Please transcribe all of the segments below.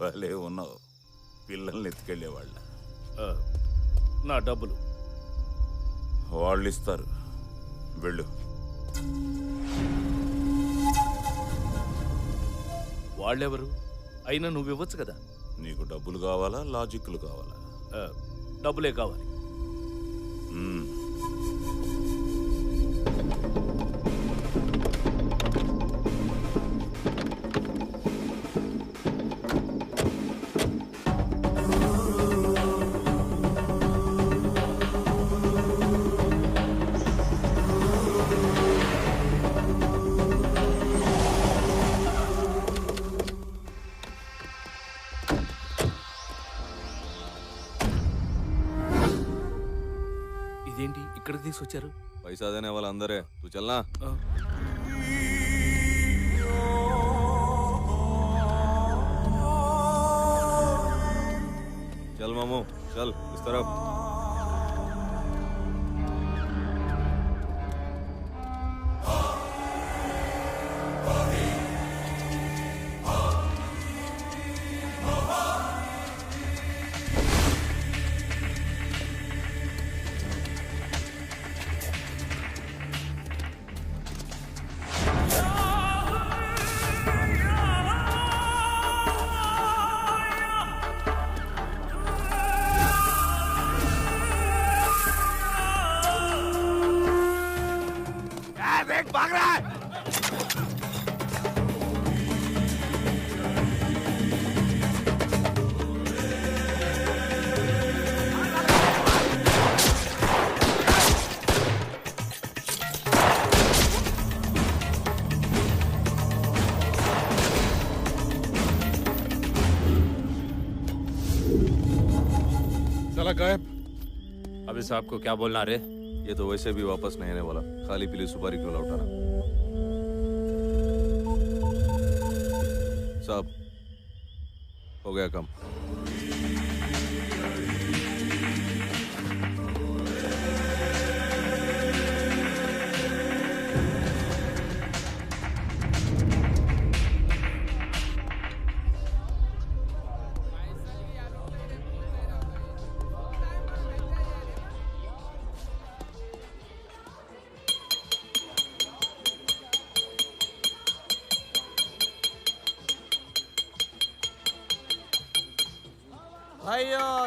భలే ఉన్నావు. పిల్లల్ని ఎత్తుకెళ్ళేవాళ్ళ. నా డబ్బులు. వాళ్ళు ఇస్తారు వెళ్ళు. వాళ్ళెవరు? అయినా నువ్వు ఇవ్వచ్చు కదా. నీకు డబ్బులు కావాలా లాజిక్లు కావాలా? డబ్బులే కావాలి. వచ్చారు పైసా దేనే వాళ్ళందరే తు చల్నా? చల్ మామూ చల్ ఇస్తారా? भाग रहा है। गायब। अब इस आपको क्या बोलना रे? ये तो वैसे भी वापस नहीं आने वाला। खाली पीली सुपारी क्यों लौटाना? साहब, हो गया कम।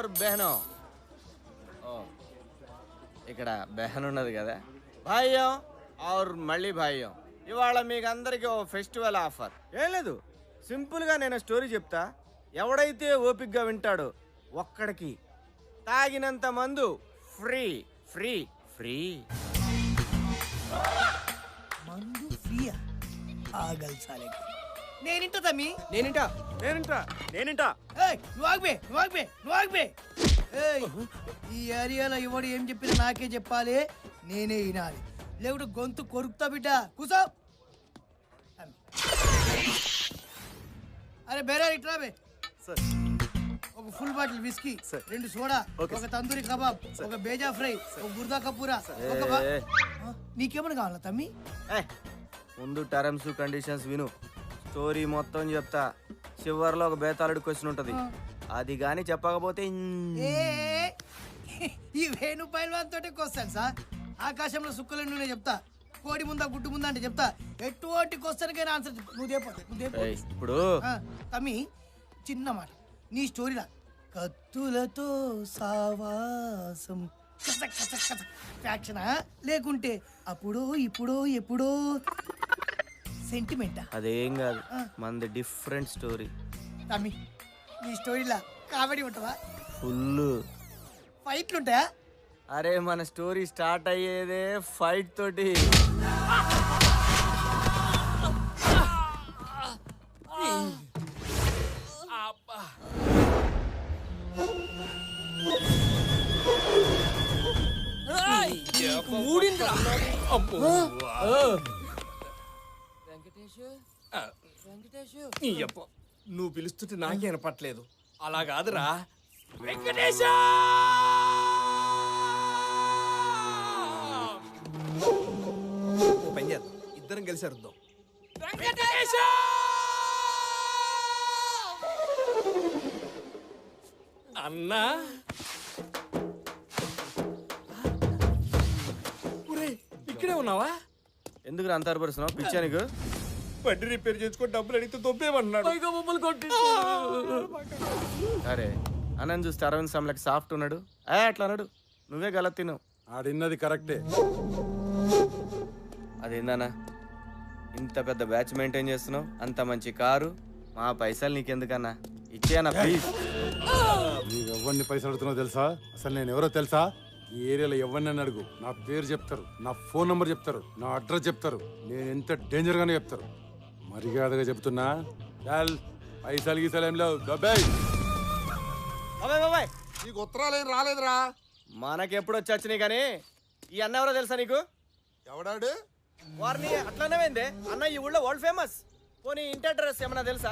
और బహనో? ఓ ఇక్కడ బెహన్ ఉన్నది కదా. భాయ్యో ఆర్ మళ్ళీ భాయ్యో? ఇవాళ మీకు అందరికి ఓ ఫెస్టివల్ ఆఫర్. ఏం లేదు సింపుల్గా నేను స్టోరీ చెప్తా. ఎవడైతే ఓపిక్గా వింటాడో ఒక్కడికి తాగినంత మందు ఫ్రీ ఫ్రీ ఫ్రీ. మందు ఫ్రీయా? ఆగల్ సాలేకి నేనింట తమ్మి. నేనింటా? నేనింటా? నేనింటా? ఏయ్ నువ్వు ఆగిపే నువ్వు ఆగిపే నువ్వు ఆగిపే. ఏయ్ ఈ ఏరియాలో ఎవడు ఏం చెప్పినా నాకే చెప్పాలి. నేనే వినాలి. లేకుంటే గొంతు కొరుకుతా బిడ్డ. కూసో. అరే బేరా ఇట్రా బే. ఒక ఫుల్ బాటిల్ విస్కీ రెండు సోడా ఒక తందూరి కబాబ్ ఒక బేజా ఫ్రై ఒక గుర్దా కపూరా నీకేమన్నా కావాలా తమ్మి? ఏ, ముందు టర్మ్స్ కండిషన్స్ విను. స్టోరీ మొత్తం చెప్తా. చివర్లో ఒక బేతాళుడు క్వశ్చన్ ఉంటది. అది గాని చెప్పకపోతే ఈ వేణు పైల్వాన్ తోటే క్వశ్చన్ సార్ ఆకాశంలో సుక్కలు నువ్వు చెప్తా. కోడి ముందా గుడ్డు ముందా అంటే చెప్తా. ఎటువంటి క్వశ్చన్ కైనా ఆన్సర్. నువ్వు దేపో ఇప్పుడు తమ్మి చిన్న మాట. నీ స్టోరీలా కత్తులతో సావాసం. కసక్ కసక్ కసక్ ఫ్యాక్షనా లేకుంటే అప్పుడో ఇప్పుడో ఎప్పుడో. సెంటిమెంటా అదేం కాదు మనది డిఫరెంట్ స్టోరీ తమ్మి నీ స్టోరీలా కామెడీ ఉంటుందా ఫుల్ ఫైట్లు ఉంటాయా అరే మన స్టోరీ స్టార్ట్ అయ్యేదే ఫైట్ తోటి నీ అబ్బ, నువ్వు పిలుస్తుంటే నాకే వినపట్లేదు. అలా కాదురా. వెంకటేశ! పని చేద్దాం. ఇద్దరం కలిసి అరుద్దాం. వెంకటేశ! అన్నా! ఇక్కడే ఉన్నావా? ఎందుకు అంత అరపరుస్తున్నావు పిచ్చా నీకు బండి రిపేర్ చేసుకొని డబ్బులు అడిగితే దొబ్బేమన్నాడు అరే అన్నని చూస్తే అరవింద్ సామ్లకి సాఫ్ట్ ఉన్నాడు. ఏ అట్లా అన్నాడు నువ్వే గలత్ తిన్నావు ఆడిన్నది కరెక్టే. అదేందన్నా? ఇంత పెద్ద బ్యాచ్ మెయింటైన్ చేస్తున్నావు? అంత మంచి కారు? మా పైసలు నీకెందుకన్నా? ఇచ్చేయన్నా ప్లీజ్ నీకు ఎవరిని పైసలు అడుగుతున్నావు తెలుసా? అసలు నేను ఎవరో తెలుసా? ఈ ఏరియాలో ఎవరిని అడుగు. నా పేరు చెప్తారు. నా ఫోన్ నంబర్ చెప్తారు. నా అడ్రస్ చెప్తారు. నేను ఎంత డేంజర్ గానే చెప్తారు. మర్యాదగా చెప్తున్నా. చాల్ పైసలు గీసలు ఏం లేవు. బాబాయ్ నీకు ఉత్తరాలు ఏం రాలేదురా. మనకెప్పుడు వచ్చి వచ్చినాయి కానీ ఈ అన్న ఎవరో తెలుసా నీకు? ఎవడాడు? వారిని అట్లానే పోయిందే. అన్న ఈ ఊళ్ళో వరల్డ్ ఫేమస్. పోనీ ఇంటి అడ్రస్ ఏమన్నా తెలుసా?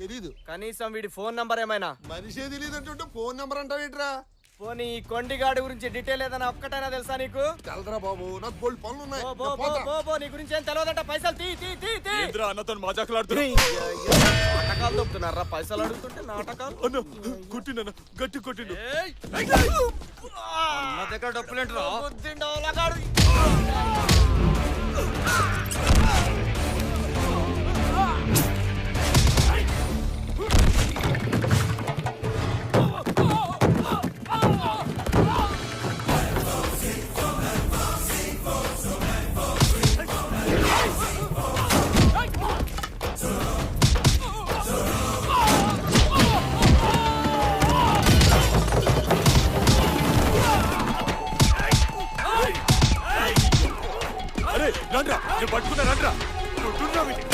తెలీదు. కనీసం వీడి ఫోన్ నంబర్ ఏమైనా? మనిషే తెలియదు అంటుంటే ఫోన్ నెంబర్ అంటావేంట్రా? పోనీ ఈ కొండిగాడి గురించి డీటెయిల్ ఏదైనా ఒక్కటైనా తెలుసా నీకు? తెలరా బాబు నాకు బోల్డ్ పనులు ఉన్నాయి బో, బో, బో, బో, బో, నీ గురించి ఏం తెలియదంట పైసలు తీ తీ తీ తీ. ఏంద్రా అన్నతో మజాకులాడుతున్నా నాటకాలు దొప్పుతున్నారా పైసలు అడుగుతుంటే నాటకాలు? అన్న కొట్టిన గట్టి కొట్టిండు. నా దగ్గర డబ్బులేంట్రా బుద్ధిండవలగాడు రండ్రా నేను పట్టుకున్నా రండ్రా కొట్టుండ్రా వీడిని.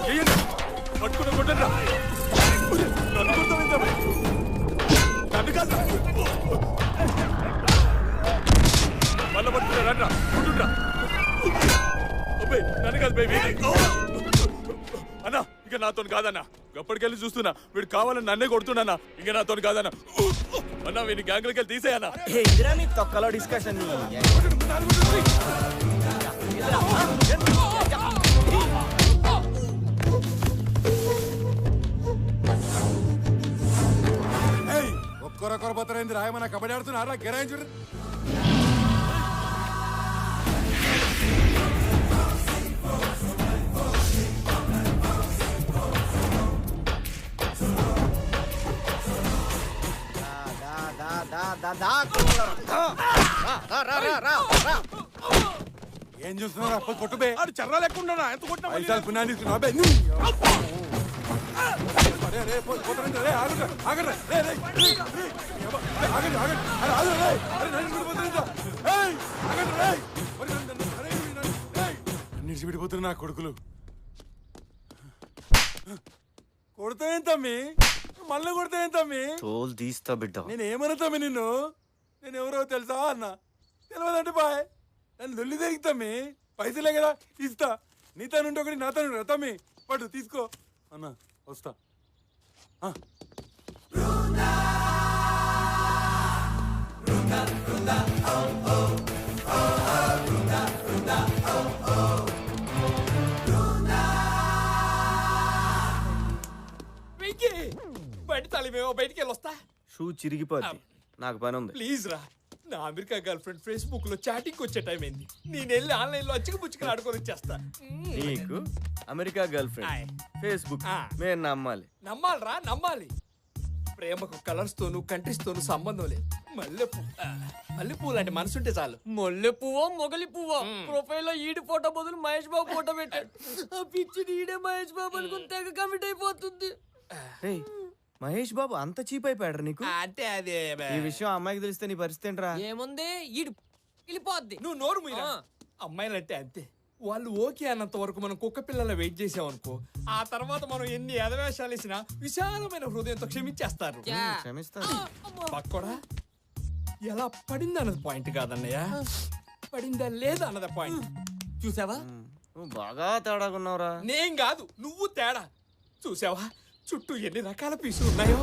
చెయ్యండి. పట్టుకున్నా కొట్టండ్రా నన్ను కొడతావేంట్రా నన్ను కాదురా. మళ్ళా పట్టుకున్నా రండ్రా కొట్టుండ్రా అబ్బాయి నన్ను కాదు బేబీ ఇక నాతో కాదన్నా. ఎప్పటికెళ్ళి చూస్తున్నా. వీడు కావాలని నన్నే కొడుతున్నా ఇక నాతో కాదన్నా. అన్నా వీని గ్యాంగ్లకి వెళ్ళి తీసేయన్నా ఇదిరా నీ తొక్కలో డిస్కషన్ ఒక్కరొక్కరు పోతారైంది రాయమన్నా కబడ్డీ ఆడుతున్నారా గిరాయించుడు. ఏం చూస్తున్నారా పోయి కొట్టు బే. ఆడు చర్రా లేకుండా ఎంత కొట్టినా పైసలు బే? రే, పోయి పోతారంటే, రే, ఆగండి, ఆగండి, రే, రే, రే, రే, అబ్బా, రే, ఆగండి, ఆగండి, అరే, ఆగండి, రే, అరే, నన్ను విడిపోతారంట. ఏయ్, ఆగండి, రే, మరి నన్ను- నన్ను- అరే, నన్ను- ఏయ్, నన్ను ఇడిచి విడిపోతున్నారు నా కొడుకులు. కొడతాయేం తమ్మి? మళ్ళీ కొడతాయేం తమ్మి? తోలు తీస్తా బిడ్డ. నేను ఏమన్నా తమ్మి నిన్ను? నేను ఎవరో తెలుసా అన్న? తెలియదంటే బాయ్. నన్ను లొల్లి తిరిగి తమ్మి. పైసలే కదా ఇస్తా నీతో నుండి ఒకటి నాతో నుండి తమ్మి పట్టు తీసుకో. అన్న వస్తా. బయటికి వెళ్ళొస్తా షూ చిరిగిపోద్ది. నాకు పని ఉంది. ప్లీజ్ రా. నా అమెరికా గర్ల్ ఫ్రెండ్ ఫేస్బుక్లో చాటింగ్ వచ్చే టైం అయింది. నేను వెళ్ళి ఆన్లైన్లో అచ్చిక పుచ్చుకలు ఆడుకొని వచ్చేస్తా. నీకు అమెరికా గర్ల్. ఫ్రెండ్ ఫేస్బుక్ ఆ. మేము నమ్మాలి. నమ్మాలరా నమ్మాలి. ప్రేమకు కలర్స్ తోను కంట్రీస్ తోను సంబంధం లేదు. మల్లెపూ మల్లెపూ లాంటి మనసుంటే చాలు. మొల్లె పువ్వో మొగలి పువ్వో? ప్రొఫైల్లో ఈడి ఫోటో బదులు మహేష్ బాబు ఫోటో పెట్టాడు. ఆ పిచ్చి ఈడే మహేష్ బాబు అనుకుని తెగ కమిట్ అయిపోతుంది. మహేష్ బాబు అంత చీప్ అయిపోయాడు నీకు? అంటే అదే ఈ విషయం అమ్మాయికి తెలిస్తే నీ పరిస్థితి ఏంట్రా? ఏముంది? ఈడు వెళ్ళిపోద్ది. నువ్వు నోరు మీరా ఆ. అమ్మాయిలంటే అంతే. వాళ్ళు ఓకే అన్నంత వరకు మనం కుక్క పిల్లల వెయిట్ చేసామనుకో ఆ తర్వాత మనం ఎన్ని ఎదవేషాలు వేసినా విశాలమైన హృదయంతో క్షమించేస్తారు. యా. క్షమిస్తా పక్కడా? ఎలా పడింది అన్నది పాయింట్ కాదన్నయ్య పడిందా లేదా అన్నది పాయింట్ చూసావా? బాగా తేడాకున్నావురా నేను కాదు నువ్వు తేడా. చూసావా? చుట్టూ ఎన్ని రకాల పీసులు ఉన్నాయో?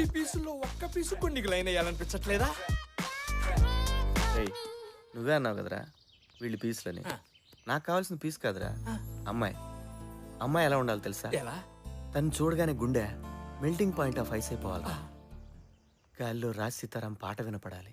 ఈ పీసుల్లో ఒక్క పీసు కొన్ని లైన్ వేయాలనిపించట్లేదా రేయ్, నువ్వే అన్నావు కదరా వీళ్ళు పీసులని. నాకు కావాల్సిన పీస్ కాదురా. అమ్మాయి. అమ్మాయి ఎలా ఉండాలి తెలుసా? ఎలా? తను చూడగానే గుండె మెల్టింగ్ పాయింట్ ఆఫ్ ఐస్ అయిపోవాలి గాల్లో రాజ్ సీతారాం పాట వినపడాలి.